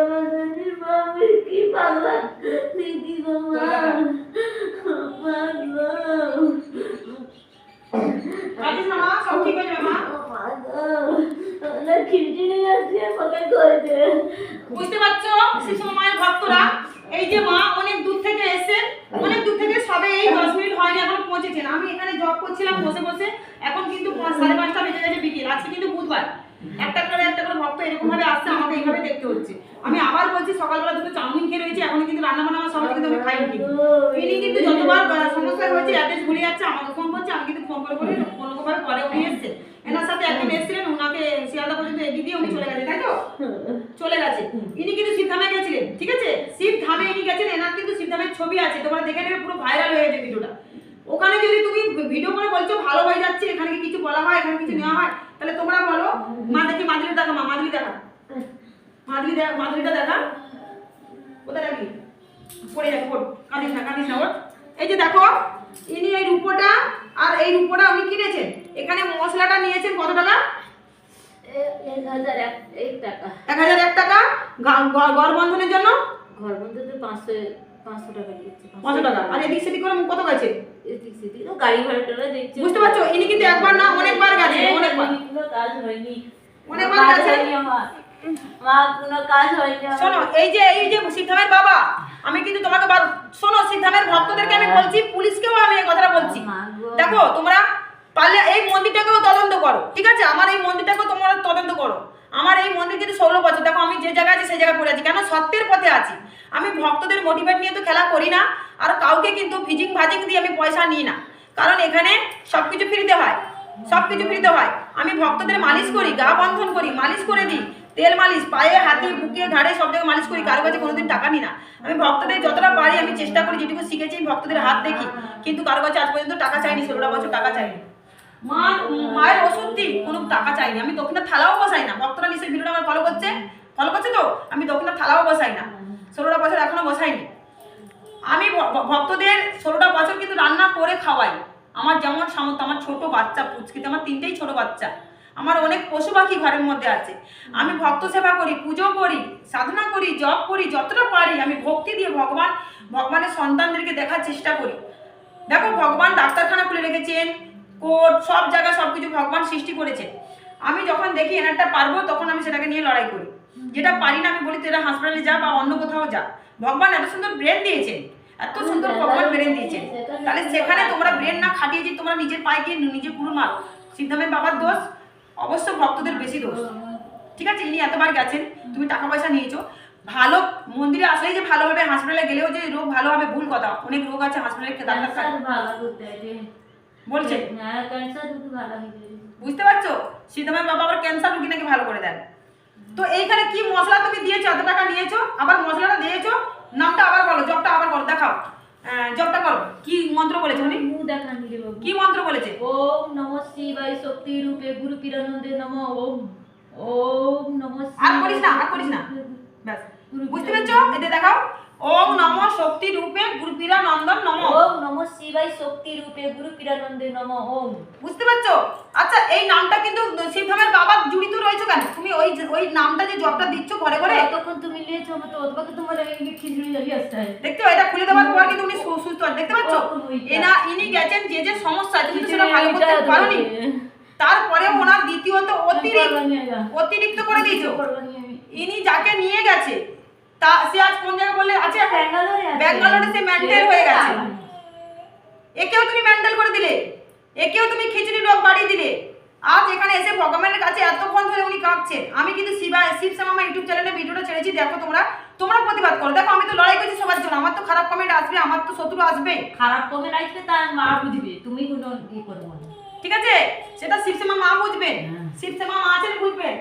আমার আমি কি পাগলা? দিদি গো। মা? বুঝতে পারছ? শিশু মায়ের ভক্তরা এই যে মা অনেক দূর থেকে এসেছেন অনেক দূর থেকে সবে এই দশ মিনিট হয়নি এখন পৌঁছেছেন। আমি এখানে জব করছিলাম বসে বসে এখন কিন্তু সাড়ে পাঁচটা বেজে গেছে বিকেল আজকে কিন্তু বুধবার। একটা করে একটা করে এরকম ভাবে আসছে আমাকে এইভাবে দেখতে হচ্ছে। আমি আবার বলছি সকালবেলা দুটো চাউমিন খেয়ে রয়েছি এখন কিন্তু রান্না বান্না আমার সবাই কিন্তু আমি খাইনি। কিন্তু ইনি কিন্তু যতবার সমস্যা হয়েছে অ্যাড্রেস ভুলে যাচ্ছে আমাকে ফোন করছে আমি কিন্তু ফোন করে করে পরে উনি এসছে এনার সাথে একজন এসেছিলেন ওনাকে শিয়ালদা পর্যন্ত এগিয়ে দিয়ে উনি চলে গেছে তাই তো? চলে গেছে। ইনি কিন্তু সিদ্ধামে গেছিলেন ঠিক আছে? সিদ্ধামে ইনি গেছেন এনার কিন্তু সিদ্ধামের ছবি আছে তোমরা দেখে নেবে পুরো ভাইরাল হয়ে গেছে ভিডিওটা। ওখানে যদি তুমি ভিডিও করে বলছো ভালো হয়ে যাচ্ছে এখানে কিছু বলা হয় এখানে কিছু নেওয়া হয় তাহলে তোমরা বলো মা দেখি মাদুরি দেখা মা মাদুরি দেখা। মাদুরি দেখা মাদুরিটা দেখা। কোথায় রাখি পড়ে যাবে ওর কাঁদিস না কাঁদিস না এই যে দেখো ইনি এই রূপোটা আর এই রূপোটা উনি কিনেছেন এখানে মশলাটা নিয়েছেন কত টাকা? এক হাজার এক টাকা। এক হাজার এক টাকা। গা- ঘর বন্ধনের জন্য? ঘর বন্ধু তো পাঁচশো পাঁচশো টাকা দিচ্ছে পাঁচশো টাকা? আর এদিক সেদিক করে কত গেছে? এদিক সেদিক তো গাড়ি ভাড়া টাড়া দেখছে। বুঝতে পারছ? ইনি কিন্তু একবার না অনেকবার গেছে অনেকবার। কাজ হয়নি। অনেকবার গেছে? আমার। মা কোনো কাজ হয়নি শোনো এই যে এই যে সিদ্ধামের বাবা আমি কিন্তু তোমাকে শোনো সিদ্ধামের ভক্তদেরকে আমি বলছি পুলিশকেও আমি এই কথাটা বলছি। দেখো তোমরা পারলে এই মন্দিরটাকেও তদন্ত করো ঠিক আছে? আমার এই মন্দিরটাকেও তোমরা তদন্ত করো। আমার এই মন্দির কিন্তু ষোলো বছর, দেখো আমি যে জায়গায় আছি সেই জায়গায় পড়ে আছি। কেন? সত্যের পথে আছি। আমি ভক্তদের মোটিভেট নিয়ে তো খেলা করি না, আর কাউকে কিন্তু ভিজিং ভাজিং দিয়ে আমি পয়সা নিই না। কারণ এখানে সব কিছু ফ্রিতে হয় সব কিছু ফ্রিতে হয়। আমি ভক্তদের মালিশ করি, গা বন্ধন করি, মালিশ করে দিই। তেল মালিশ, পায়ে হাতে, বুকে ঘাড়ে সব জায়গায় মালিশ করি, কারও কাছে কোনোদিন টাকা নিই না। আমি ভক্তদের যতটা পারি আমি চেষ্টা করি, যেটুকু শিখেছি, ভক্তদের হাত দেখি। কিন্তু কারও কাছে আজ পর্যন্ত টাকা চাইনি, ষোলোটা বছর টাকা চাইনি। মা মায়ের ওষুধ দিই কোনো টাকা চাইনি। আমি দক্ষিণের থালাও বসাই না। ভক্তরা নিশ্চয়ই ভিডিওটা আমার ফলো করছে। ফলো করছে তো? আমি দক্ষিণের থালাও বসাই না। ষোলোটা বছর এখনও বসাইনি। আমি ভক্তদের ষোলোটা বছর কিন্তু রান্না করে খাওয়াই। আমার যেমন সামর্থ্য, আমার ছোট বাচ্চা পুচকিতে, আমার তিনটেই ছোট বাচ্চা। আমার অনেক পশু পাখি ঘরের মধ্যে আছে। আমি ভক্ত সেবা করি, পুজো করি, সাধনা করি, জপ করি, যতটা পারি, আমি ভক্তি দিয়ে ভগবান, ভগবানের সন্তানদেরকে দেখার চেষ্টা করি। দেখো, ভগবান ডাক্তারখানা খুলে রেখেছেন কোর্ট সব জায়গায় সব কিছু ভগবান সৃষ্টি করেছে। আমি যখন দেখি এনারটা পারব তখন আমি সেটাকে নিয়ে লড়াই করি। যেটা পারি না আমি বলি এটা হাসপাতালে যা বা অন্য কোথাও যা। ভগবান এত সুন্দর ব্রেন দিয়েছেন। এত সুন্দর ভগবান ব্রেন দিয়েছেন। তাহলে সেখানে তোমরা ব্রেন না খাটিয়ে যে তোমরা নিজের পায়ে গিয়ে নিজে পুরো মার সিদ্ধামের বাবার দোষ অবশ্য ভক্তদের বেশি দোষ। ঠিক আছে ইনি এতবার গেছেন তুমি টাকা পয়সা নিয়েছো। ভালো মন্দিরে আসলেই যে ভালোভাবে হাসপাতালে গেলেও যে রোগ ভালো হবে ভুল কথা। অনেক রোগ আছে হাসপাতালে ডাক্তার বলছে। হ্যাঁ ক্যান্সার ভালো হয়ে বুঝতে পারছ? সীতামের বাবা আবার ক্যান্সার রুগী নাকি ভালো করে দেন তো এইখানে কি মশলা তুমি দিয়েছ? এত টাকা নিয়েছো? আবার মশলাটা দিয়েছ? নামটা আবার বলো জবটা আবার করো দেখাও। জবটা করো কি মন্ত্র বলেছে উনি বাবু। কি মন্ত্র বলেছে? ওম নম শিবায় শক্তি রূপে গুরু পীরানন্দে নম ওম ওম নম আর করিস না, আর করিস না। ব্যাস। বুঝতে পেরেছ? এতে দেখাও। ওম নম শক্তি রূপে গুরুপীরা নন্দন নম। ওম নম শিবায় শক্তি রূপে গুরু পীরানন্দে নম ওম। বুঝতে পারছ? আচ্ছা এই নামটা কিন্তু শিবধামের বাবা জড়িত রয়েছে কেন? তুমি ওই ওই নামটা যে জবটা দিচ্ছ ঘরে ঘরে তখন তুমি নিয়েছো তো তোমাকে তোমার এই খিচুড়ি জ্বালিয়ে আসতে হয় দেখতে এটা খুলে দেওয়ার পর কিন্তু উনি সুস্থ আছে। দেখতে পাচ্ছ। এনা ইনি গেছেন যে যে সমস্যা তুমি সেটা ভালো করতে পারোনি। তারপরে ওনার দ্বিতীয়ত অতিরিক্ত অতিরিক্ত করে দিয়েছ। ইনি যাকে নিয়ে গেছে তা সে আজ কোন জায়গায় বললে আছে। ব্যাঙ্গালোরে সে মেন্টাল হয়ে গেছে। একেও তুমি মেন্টাল করে দিলে একেও তুমি খিচুড়ি লোক বাড়িয়ে দিলে। আজ এখানে এসে ভগবানের কাছে এতক্ষণ ধরে উনি কাঁদছেন। আমি কিন্তু শিবা শিব সামামা ইউটিউব চ্যানেলে ভিডিওটা ছেড়েছি দেখো তোমরা। তোমরা প্রতিবাদ করো। দেখো আমি তো লড়াই করছি সবার জন্য। আমার তো খারাপ কমেন্ট আসবে আমার তো শত্রু আসবে খারাপ কমে আসবে তার মা বুঝবে। তুমি কোনো ই করব না। ঠিক আছে? সেটা শিবসেমা মা বুঝবেন হ্যাঁ। শিবসেমা মা আছেন বুঝবেন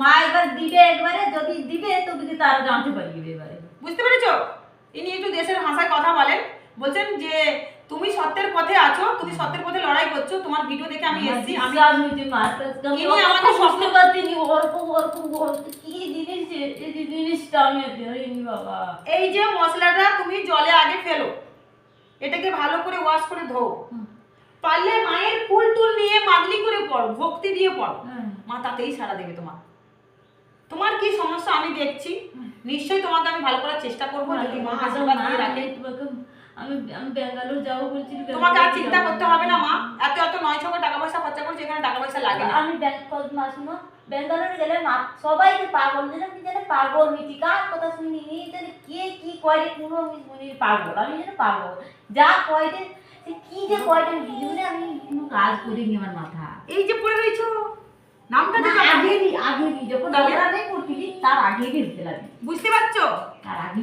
মা এবার দিবে একবারে যদি দিবে তুমি জানতে এবারে। বুঝতে পেরেছ? ইনি একটু দেশের ভাষায় কথা বলেন। বলছেন যে তুমি সত্যের পথে আছো তুমি সত্যের পথে লড়াই করছ। তোমার ভিডিও দেখে আমি এসেছি আমি ইনি আমাকে বুঝতে সব- পারতিনি অল্প অল্প অল্প। কি জিনিস এই জিনিসটা আমি বাবা। এই যে মশলাটা তুমি জলে আগে ফেলো। এটাকে ভালো করে ওয়াশ করে ধো। পারলে মায়ের ফুল টুল নিয়ে মাদলি করে পড়ো ভক্তি দিয়ে পড়ো। মা তাতেই সারা দেবে তোমার। তোমার কি সমস্যা আমি দেখছি। নিশ্চয়ই তোমাকে আমি ভালো করার চেষ্টা করব যদি মা আশীর্বাদ দিয়ে রাখে। আমি আমি ব্যাঙ্গালোর যাব বলছি তোমাকে আর চিন্তা করতে হবে না মা। এত এত নয় ছকে টাকা পয়সা খরচা করছে এখানে টাকা পয়সা লাগে না। আমি ব্যাংক মা শুনো ব্যাঙ্গালোরে গেলে মা সবাইকে পাগল যেন কি যেন পাগল মিটি কার কথা শুনি নি যেন কে কি কয় রে কোনো আমি শুনি পাগল আমি যেন পাগল। যা কয় রে কি যে কয় রে আমি কোনো কাজ করিনি আমার মাথা। এই যে পড়ে রয়েছো নামটা না, যে আগেরই আগেরই যখন তাহলে? নেই করছিলি তার আগেরই হতে লাগে বুঝতে পারছ? তার আগে